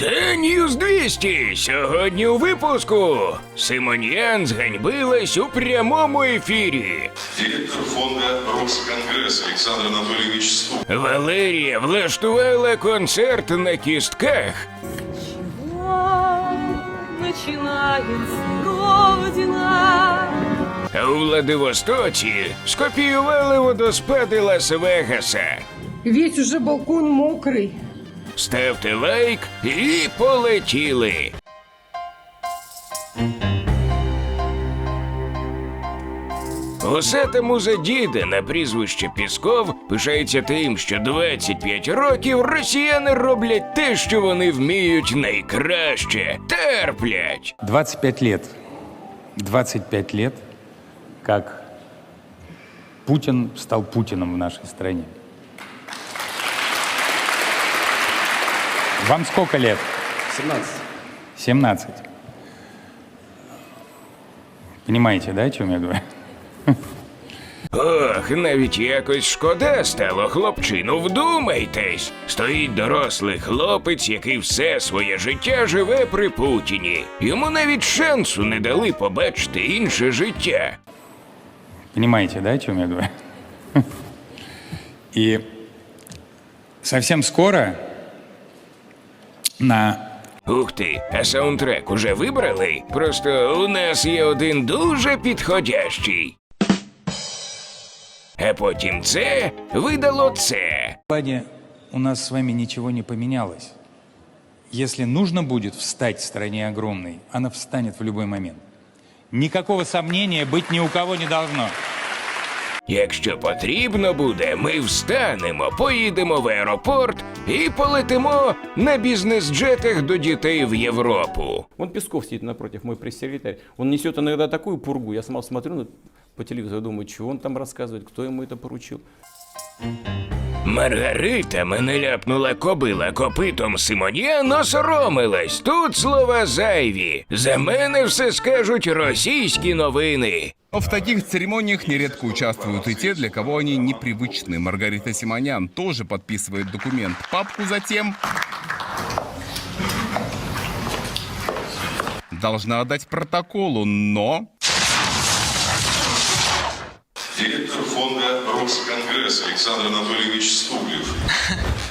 Це Ньюз 200. Сьогодні у випуску. Симоньян зганьбилась у прямому ефірі. Директор фонда «Росконгресс» Александр Анатольевич Ступ. Валерія влаштувала концерт на кістках. А у Владивостоці скопіювали водоспади Лас-Вегаса. Весь уже балкон мокрый. Ставте лайк і полетіли. Усата муза діда на прізвище Пісков пишається тим, що 25 років росіяни роблять те, що вони вміють найкраще терплять. 25 лет. 25 лет, как Путин стал Путиным в нашей стране. Вам сколько лет? 17. 17. Понимаете, да, о чем я говорю? Ох, навіть якось шкода стало хлопчину. Вдумайтесь, стоїть дорослий хлопець, який все своє життя живе при Путіні. Йому навіть шансу не дали побачити інше життя. Понимаете, да, о чем я говорю? И совсем скоро на Ух ти, а саундтрек уже вибрали? Просто у нас є один дуже підходящий. А потім це видало це. плане у нас с вами ничего не поменялось. Если нужно будет встать в стране огромной, она встанет в любой момент. Никакого сомнения быть ни у кого не должно. Якщо потрібно буде, ми встанемо, поїдемо в аеропорт і полетимо на бізнес-джетах до дітей в Європу. Вон Пісков сидить напротив, мой прес-секретарь. Він несет іноді такую пургу. Я сама смотрю по телевізору, думаю, що він там розказує, хто йому це поручил. Маргарита мене ляпнула кобила копитом Симоньян осоромилась. Тут слова зайві. За мене все скажуть російські новини. Но в таких церемониях нередко участвуют и те, для кого они непривычны. Маргарита Симонян тоже подписывает документ. Папку затем должна отдать протоколу, но «Росконгресс» Александр Анатольевич Стуглев.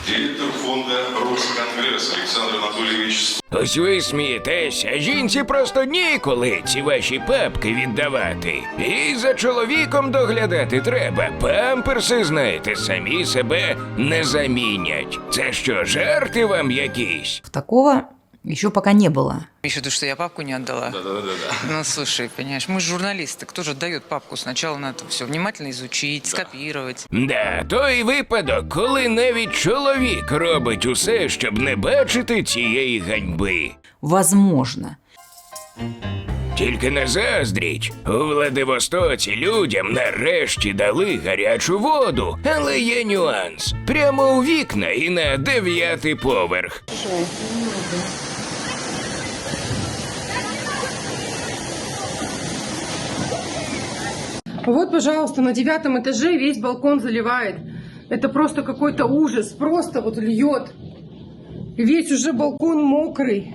Директор фонда «Росконгресс» Александр Анатольевич Стуглев. Ось ви смієтесь, а жінці просто ніколи ці ваші папки віддавати. І за чоловіком доглядати треба. Памперси, знаєте, самі себе не замінять. Це що, жарти вам якісь? В Такого еще пока не было. Имеешь в виду, что я папку не отдала? Да, да, да. Ну, слушай, понимаешь, мы же журналисты. Кто же отдает папку? Сначала надо все внимательно изучить, скопировать. Да, той випадок, коли навіть чоловік робить усе, щоб не бачити цієї ганьби. Возможно. Тільки не заздріть. У Владивостоці людям нарешті дали гарячу воду, але є нюанс. Прямо у вікна і на дев'ятий поверх. Вот, пожалуйста, на девятом этаже весь балкон заливает. Это просто какой-то ужас. Просто вот льет. Весь уже балкон мокрый.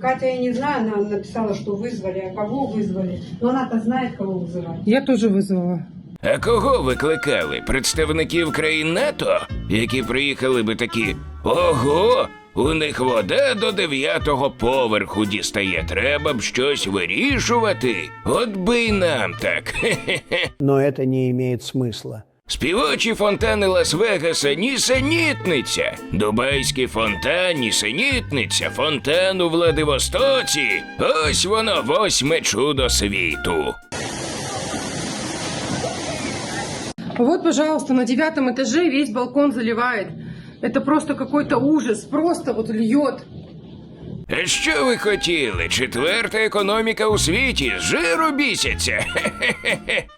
Катя, я не знаю, она написала, что вызвали, а кого вызвали. Но она-то знает, кого вызывать. Я тоже вызвала. А кого викликали? Представників країн НАТО, які приїхали би такі. Ого! У них вода до дев'ятого поверху дістає. Треба б щось вирішувати. От би й нам так. Хе-хе-хе. Но это не имеет смысла. Співочі фонтани Лас-Вегаса нісенітниця. Дубайський фонтан нісенітниця. Фонтан у Владивостоці. Ось воно восьме чудо світу. Вот, пожалуйста, на девятом этаже весь балкон заливает. Это просто какой-то ужас. Просто вот льет. А Що ви хотіли? Четверта економіка у світі з жиру бісяться. Хе-хе-хе.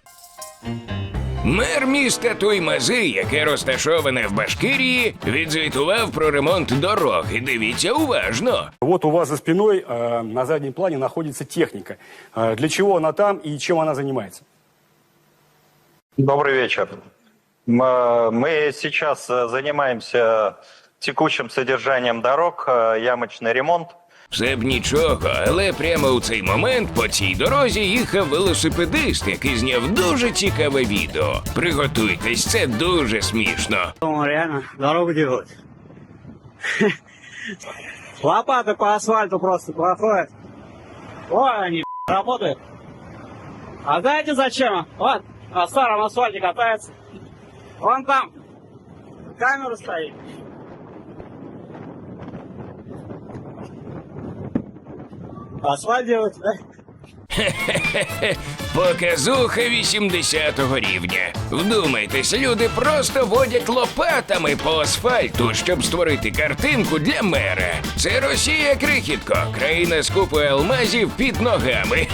Мер міста Туймази, яке розташоване в Башкирії, відзвітував про ремонт дорог. І дивіться уважно. Вот у вас за спиной э, на заднем плане находится техника. Э, для чего она там и чем она занимается? Добрый вечер. Мы сейчас э, занимаемся текущим содержанием дорог, э, ямочный ремонт. Все б нічого, але прямо у цей момент по цій дорозі їхав велосипедист, який зняв дуже цікаве відео. Приготуйтесь, це дуже смішно. реально дорогу делать. Лопаты по асфальту просто проходят. Ой, они работают. А знаете зачем? Вот, на старом асфальте катается. Вон там камера стоит. Асфальт делать, да? Показуха 80-го рівня. Вдумайтесь, люди просто водять лопатами по асфальту, щоб створити картинку для мера. Це Росія крихітко, країна з купою алмазів під ногами.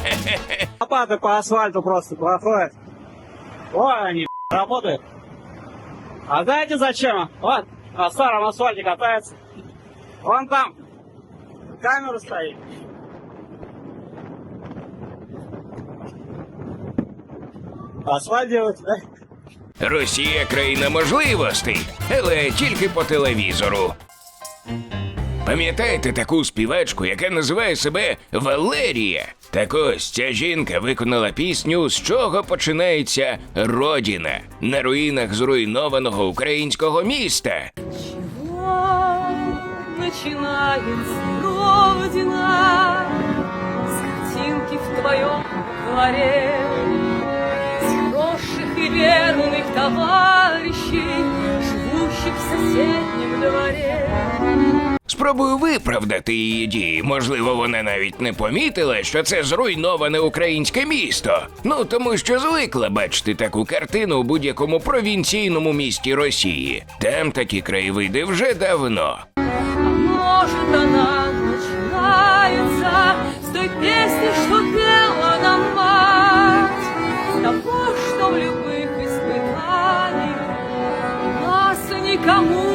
Лопаты по асфальту просто проходят. Ой, они работают. А знаете зачем? Вот, на старом асфальте катается. Вон там камера стоит. Асфальт делать, да? Росія країна можливостей, але тільки по телевізору. Пам'ятаєте таку співачку, яка називає себе Валерія? Так ось ця жінка виконала пісню З чого починається Родіна на руїнах зруйнованого українського міста. Чего начинается Родина С картинки в твоем дворе С хороших и верных товарищей Живущих в дворе Спробую виправдати її дії. Можливо, вона навіть не помітила, що це зруйноване українське місто. Ну тому що звикла бачити таку картину у будь-якому провінційному місті Росії. Там такі краєвиди вже давно. А может она начинается С той песни, что пела нам мать С того, в любых испытаниях Нас никому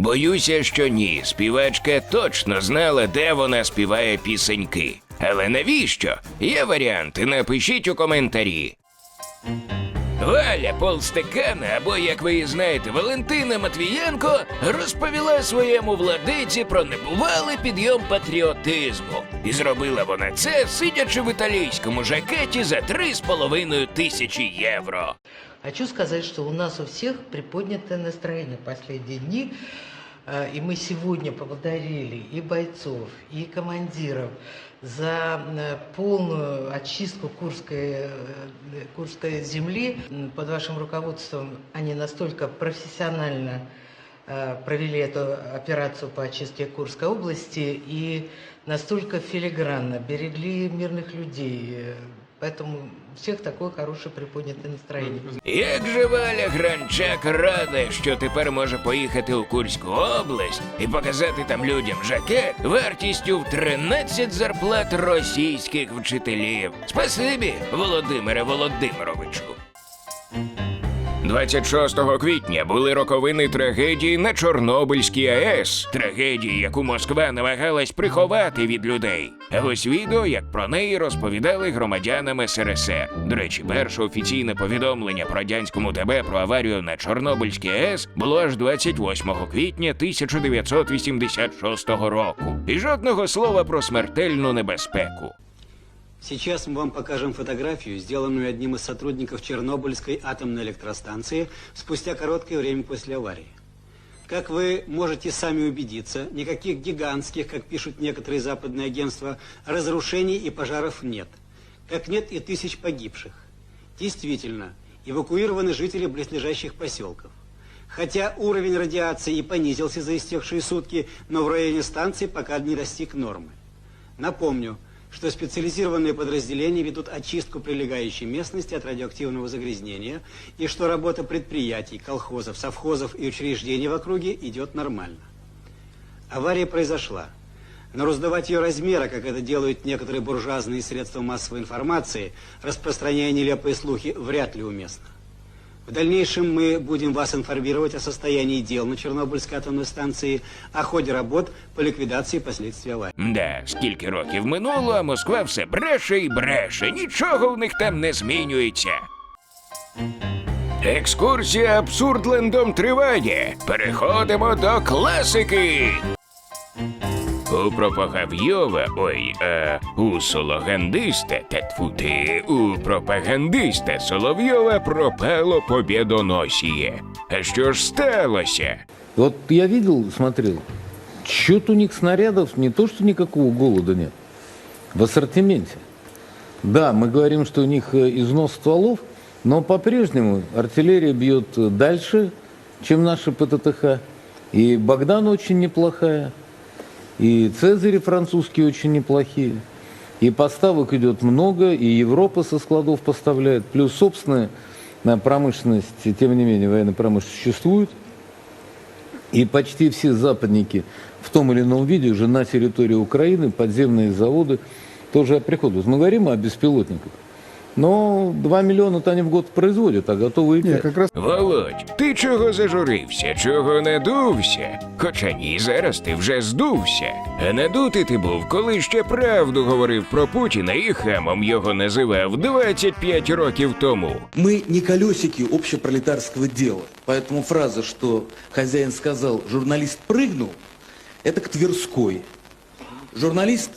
Боюся, що ні. Співачка точно знала, де вона співає пісеньки. Але навіщо? Є варіанти, напишіть у коментарі. Валя Полстекана, або, як ви її знаєте, Валентина Матвієнко, розповіла своєму владиці про небувалий підйом патріотизму. І зробила вона це, сидячи в італійському жакеті за 3,5 тисячі євро. Хочу сказать, что у нас у всех приподнятое настроение в последние дни. Э, И мы сегодня поблагодарили и бойцов, и командиров за э, полную очистку Курской, э, Курской земли. Под вашим руководством они настолько профессионально э, провели эту операцию по очистке Курской области и настолько филигранно берегли мирных людей. Поэтому всех такое хорошее приподнятое настроение. Як же Валя Гранчак рада, що тепер може поїхати у Курську область і показати там людям жакет вартістю в 13 зарплат російських вчителів. Спасибі, Володимире Володимировичу. 26 квітня були роковини трагедії на Чорнобильській АЕС. Трагедії, яку Москва намагалась приховати від людей. А ось відео, як про неї розповідали громадянам СРСР. До речі, перше офіційне повідомлення про радянському ТБ про аварію на Чорнобильській АЕС було аж 28 квітня 1986 року. І жодного слова про смертельну небезпеку. Сейчас мы вам покажем фотографию, сделанную одним из сотрудников Чернобыльской атомной электростанции спустя короткое время после аварии. Как вы можете сами убедиться, никаких гигантских, как пишут некоторые западные агентства, разрушений и пожаров нет. Как нет и тысяч погибших. Действительно, эвакуированы жители близлежащих поселков. Хотя уровень радиации и понизился за истекшие сутки, но в районе станции пока не достиг нормы. Напомню, что специализированные подразделения ведут очистку прилегающей местности от радиоактивного загрязнения и что работа предприятий, колхозов, совхозов и учреждений в округе идет нормально. Авария произошла. Но раздавать ее размера, как это делают некоторые буржуазные средства массовой информации, распространяя нелепые слухи, вряд ли уместно. В дальнейшем мы будем вас информировать о состоянии дел на Чернобыльской атомной станции, о ходе работ по ликвидации последствий аварии. Да, скільки років минуло, а Москва все бреше і бреше. Нічого в них там не змінюється. Екскурсія абсурдлендом триває. Переходимо до класики. У пропагавйова, ой, е, у сологандиста, та тьфу ти, у пропагандиста Соловйова пропало побєдоносіє. А що ж сталося? Вот я видел, смотрел, что-то у них снарядов не то, что никакого голода нет. В ассортименте. Да, мы говорим, что у них э, износ стволов, но по-прежнему артиллерия бьет э, дальше, чем наши ПТТХ. И Богдан очень неплохая, И Цезари французские очень неплохие. И поставок идет много, и Европа со складов поставляет. Плюс собственная э, промышленность, тем не менее, военная промышленность существует. И почти все западники в том или ином виде уже на территории Украины, подземные заводы, тоже приходят. Мы говорим о беспилотниках. Но 2 миллиона-то они в год производят, а готовые 5. Володь, ти чого зажурився, чого надувся? Хоча ні, зараз ти вже здувся. А надути ти був, коли ще правду говорив про Путіна і хамом його називав 25 років тому. Мы не колесики общепролетарского дела. Поэтому фраза, что хозяин сказал, журналист прыгнул, это к Тверской. Журналист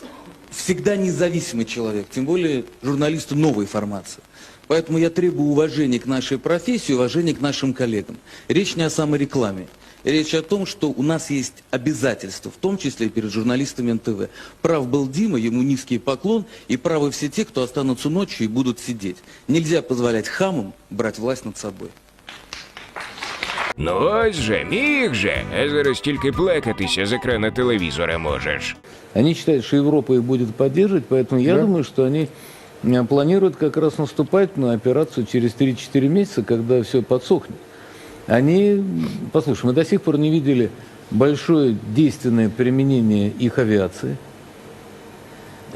всегда независимый человек, тем более журналисты новой формации. Поэтому я требую уважения к нашей профессии, уважения к нашим коллегам. Речь не о саморекламе. Речь о том, что у нас есть обязательства, в том числе и перед журналистами НТВ. Прав был Дима, ему низкий поклон, и правы все те, кто останутся ночью и будут сидеть. Нельзя позволять хамам брать власть над собой. Ну ось же, міг же, а зараз тільки плакатися з екрана телевізора можеш. Они считают, что Европа их будет поддерживать, поэтому я думаю, что они э, планируют как раз наступать на операцию через 3-4 месяца, когда все подсохнет. Они, послушай, мы до сих пор не видели большое действенное применение их авиации.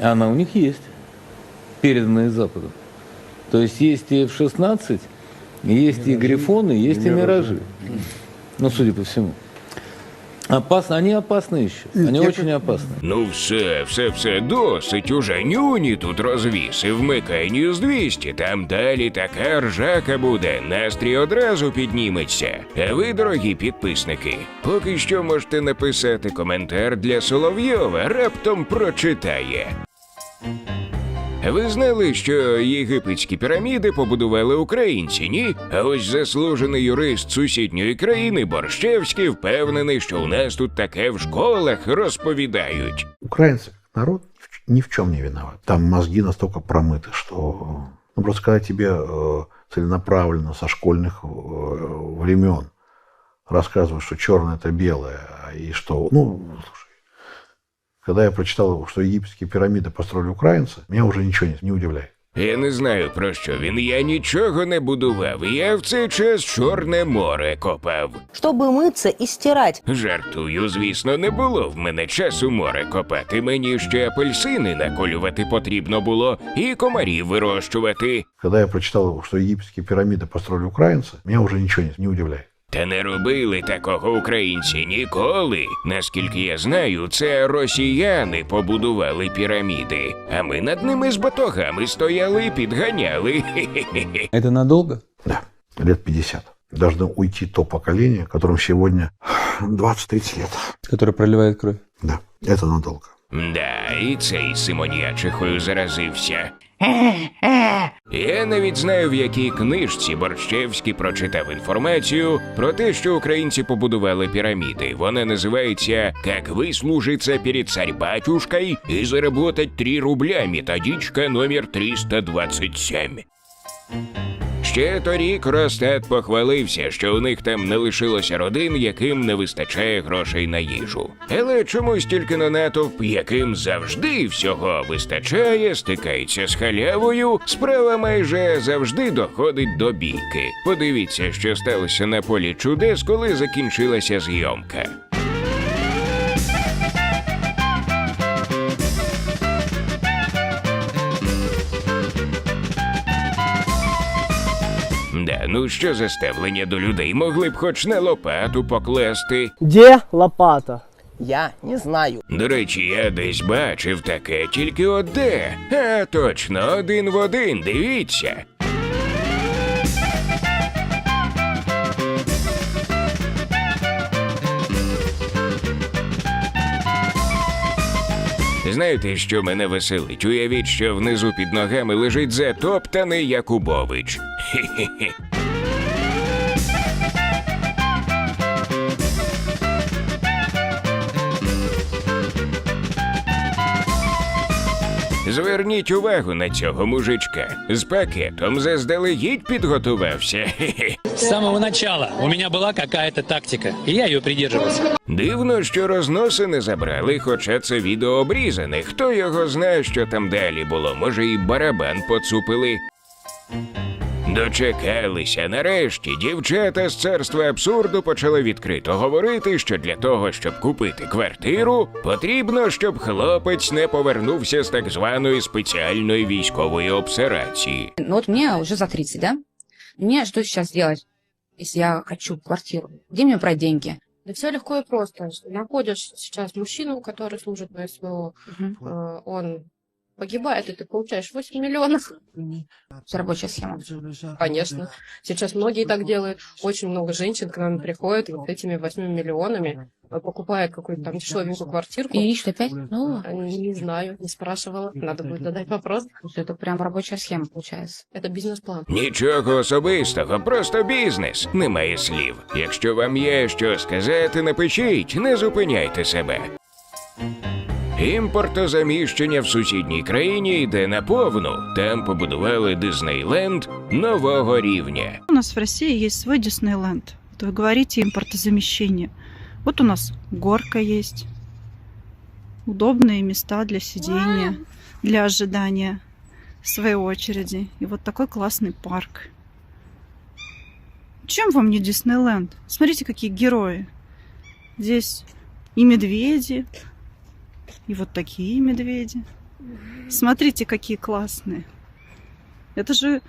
Она у них есть, переданная Западу. То есть есть и F-16, есть и Грифоны, есть и Миражи. Ну, судя по всему. Опасно, они опасны еще. Они очень опасны. Ну все, все, все, досить уже нюні тут розвіси, вмикай Ньюз 200, там далі така ржака буде, настрій одразу підніметься. А ви, дорогі підписники, поки що можете написати коментар для Соловйова, раптом прочитає. Ви знали, що єгипетські піраміди побудували українці, ні? А ось заслужений юрист сусідньої країни Борщевський впевнений, що у нас тут таке в школах розповідають. Украинцы, как народ, ни в чем не виноват. Там мозги настолько промыты, что... Ну, просто когда тебе э, целенаправленно со школьных э, времен рассказывают, что черное это белое, и что... Ну, слушай, когда я прочитал, что египетские пирамиды построили украинцы, меня уже ничего не, не удивляет. Я не знаю про що він. Я нічого не будував. Я в цей час Чорне море копав. Чтобы мыться и стирать. Жартую, звісно, не було в мене часу море копати. Мені ще апельсини наколювати потрібно було і комарів вирощувати. Когда я прочитал, что египетские пирамиды построили украинцы, меня уже ничего не, не удивляет. Та не робили такого українці ніколи. Наскільки я знаю, це росіяни побудували піраміди, а ми над ними з батогами стояли і підганяли. Хе-хе-хе. Это надолго? Да, лет 50. Должно уйти то поколение, которым сегодня 20-30 лет. Который проливает кровь. Да, это надолго. Да, і цей Симоніачихою заразився. Я навіть знаю, в якій книжці Борщевський прочитав інформацію про те, що українці побудували піраміди. Вона називається «Как выслужиться перед царь-батюшкой и заработать 3 рубля. Методичка номер 327». Ще торік Ростат похвалився, що у них там не лишилося родин, яким не вистачає грошей на їжу. Але чомусь тільки на натовп, яким завжди всього вистачає, стикається з халявою, справа майже завжди доходить до бійки. Подивіться, що сталося на полі чудес, коли закінчилася зйомка. Ну що за ставлення до людей могли б хоч на лопату покласти. Де лопата? Я не знаю. До речі, я десь бачив таке, тільки от де. А точно, один в один, дивіться. Знаєте, що мене веселить? Уявіть, що внизу під ногами лежить затоптаний Якубович. Хе-хе-хе. Зверніть увагу на цього мужичка. З пакетом заздалегідь підготувався. С самого начала у меня была какая-то тактика, и я ее придерживался. Дивно, що розноси не забрали, хоча це відео обрізане. Хто його знає, що там далі було? Може, і барабан поцупили. Дочекалися нарешті. Дівчата з царства абсурду почали відкрито говорити, що для того, щоб купити квартиру, потрібно, щоб хлопець не повернувся з так званої спеціальної військової операції. Ну вот мне уже за 30, да? Мне что сейчас делать, если я хочу квартиру? Где мне брать деньги? Да все легко и просто. Находишь сейчас мужчину, который служит на СВО, э, он погибает, и ты получаешь 8 миллионов. Все рабочая схема. Конечно. Сейчас многие так делают. Очень много женщин к нам приходят и вот этими 8 миллионами э, покупают какую-то там дешевенькую квартирку. И ищут опять? Ну, Э, Не знаю, не спрашивала. Надо будет задать вопрос. это прям рабочая схема получается. Это бизнес-план. Нічого особистого, просто бізнес. Немає слів. Якщо вам є що сказати, напишіть, не зупиняйте себе. Імпортозаміщення в сусідній країні йде наповну. Там побудували Диснейленд нового рівня. У нас в России есть свой Диснейленд. Вот вы говорите импортозамещение. Вот у нас горка есть. Удобные места для сидения, для ожидания своей очереди. И вот такой классный парк. Чем вам не Диснейленд? Смотрите, какие герои. Здесь и медведи, и вот такие медведи. Смотрите, какие классные. Это же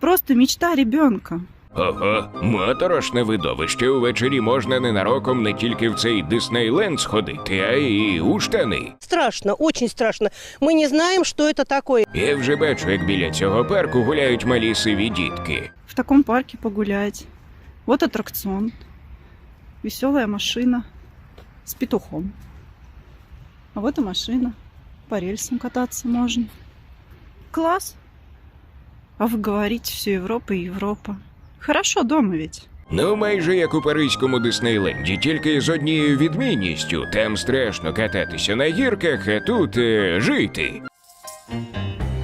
просто мечта ребенка. Ого, моторошне видовище. Увечері можна ненароком не тільки в цей Диснейленд сходити, а й у штани. Страшно, очень страшно. Мы не знаем, что это такое. Я вже бачу, як біля цього парку гуляють малі сиві дітки. В таком парке погулять. Вот аттракцион. Веселая машина с петухом. А вот и машина. По рельсам кататься можно. Класс. А вы говорите, все Европа и Европа. Хорошо дома ведь. Ну, майже як у паризькому Диснейленді, тільки з однією відмінністю. Там страшно кататися на гірках, а тут е, жити.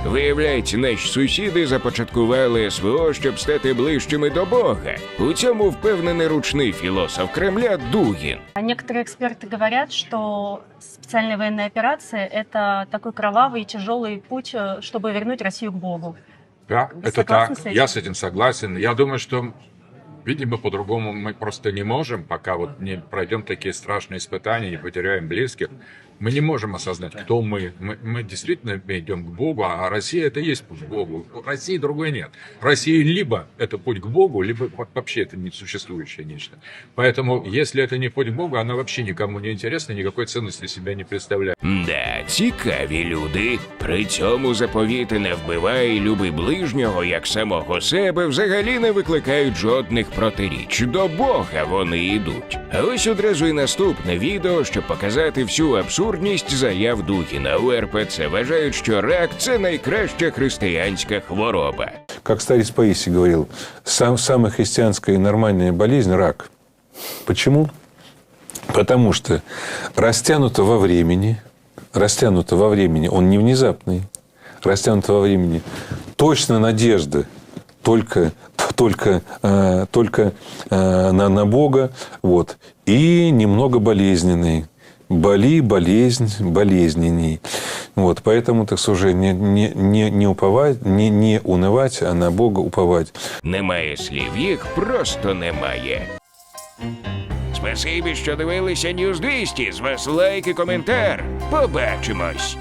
Виявляється, наші сусіди започаткували СВО, щоб стати ближчими до Бога. У цьому впевнений ручний філософ Кремля Дугін. Некоторые эксперты говорят, что специальная военная операция – это такой кровавый и тяжелый путь, э, чтобы вернуть Россию к Богу. Да, Вы это согласны так. с этим? Я с этим согласен. Я думаю, что, видимо, по-другому мы просто не можем, пока вот не пройдем такие страшные испытания, не потеряем близких. Мы не можем осознать, кто мы. Мы, мы действительно идем к Богу, а Россия это и есть путь к Богу. У России другой нет. Россия либо это путь к Богу, либо вот вообще это несуществующее нечто. Поэтому, если это не путь к Богу, она вообще никому не интересна, никакой ценности себя не представляет. Да, цікаві люди. При цьому заповіти не вбивай, люби ближнього як самого себе взагалі не викликають жодних протиріч. До Бога вони йдуть. А ось одразу і наступне відео, щоб показати всю абсурдність заяв Духіна. У РПЦ вважають, що рак це найкраща християнська хвороба. Как старец Паисий говорил, сам, самая христианская и нормальная болезнь – рак. Почему? Потому что растянуто во времени, растянуто во времени, он не внезапный, растянуто во времени, точно надежда только, только, э, только э, на, на Бога, вот, и немного болезненный. боли, болезнь, болезненней. Вот, поэтому, так уже не, не, не, не уповать, не, не унывать, а на Бога уповать. Немає слів, їх просто немає. Спасибі, що дивилися News 200. З вас лайк і коментар. Побачимось.